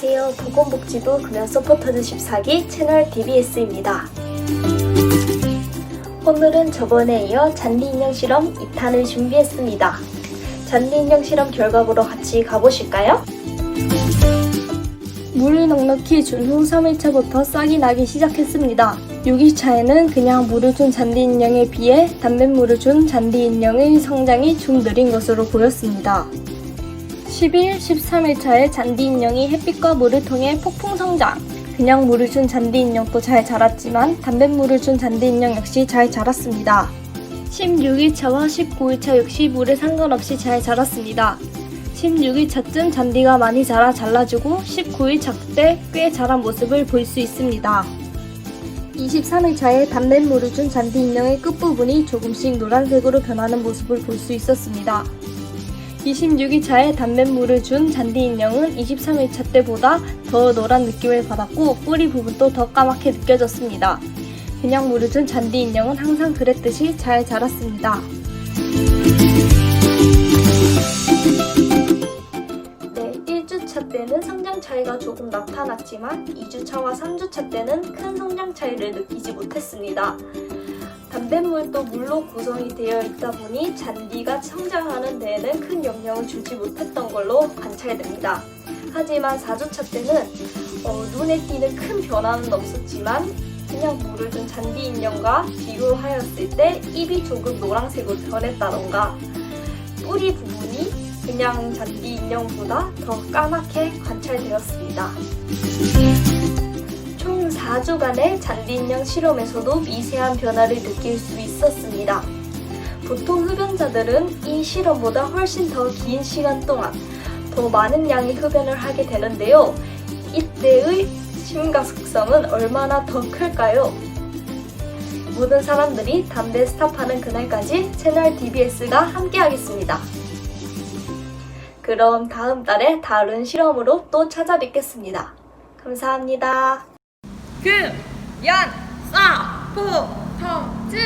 건강 보건복지부 금연 서포터즈 14기 채널 DBS입니다. 오늘은 저번에 이어 잔디 인형 실험 2탄을 준비했습니다. 잔디 인형 실험 결과 보러 같이 가보실까요? 물을 넉넉히 준 후 3일차부터 싹이 나기 시작했습니다. 6일차에는 그냥 물을 준 잔디 인형에 비해 단백물을 준 잔디 인형의 성장이 좀 느린 것으로 보였습니다. 10일, 13일차에 잔디 인형이 햇빛과 물을 통해 폭풍 성장. 그냥 물을 준 잔디 인형도 잘 자랐지만 단백물을 준 잔디 인형 역시 잘 자랐습니다. 16일차와 19일차 역시 물에 상관없이 잘 자랐습니다. 16일차쯤 잔디가 많이 자라 잘라주고 19일차 때 꽤 자란 모습을 볼 수 있습니다. 23일차에 단백물을 준 잔디 인형의 끝부분이 조금씩 노란색으로 변하는 모습을 볼 수 있었습니다. 26일차에 단백물을 준 잔디 인형은 23일차 때보다 더 노란 느낌을 받았고 뿌리 부분도 더 까맣게 느껴졌습니다. 그냥 물을 준 잔디 인형은 항상 그랬듯이 잘 자랐습니다. 네, 1주차 때는 성장 차이가 조금 나타났지만 2주차와 3주차 때는 큰 성장 차이를 느끼지 못했습니다. 단백물도 물로 구성이 되어 있다 보니 잔디가 성장하는 데에는 큰 영향을 주지 못했던 걸로 관찰됩니다. 하지만 4주차 때는 어, 눈에 띄는 큰 변화는 없었지만 그냥 물을 준 잔디 인형과 비교하였을 때 입이 조금 노란색으로 변했다던가 뿌리 부분이 그냥 잔디 인형보다 더 까맣게 관찰되었습니다. 총 4주간의 잔디 인형 실험에서도 미세한 변화를 느낄 수 있었습니다. 보통 흡연자들은 이 실험보다 훨씬 더 긴 시간 동안 더 많은 양의 흡연을 하게 되는데요. 이때의 심각성은 얼마나 더 클까요? 모든 사람들이 담배 스탑하는 그날까지 채널 DBS가 함께하겠습니다. 그럼 다음 달에 다른 실험으로 또 찾아뵙겠습니다. 감사합니다. 금, 연, 사, 포, 텅, 즈.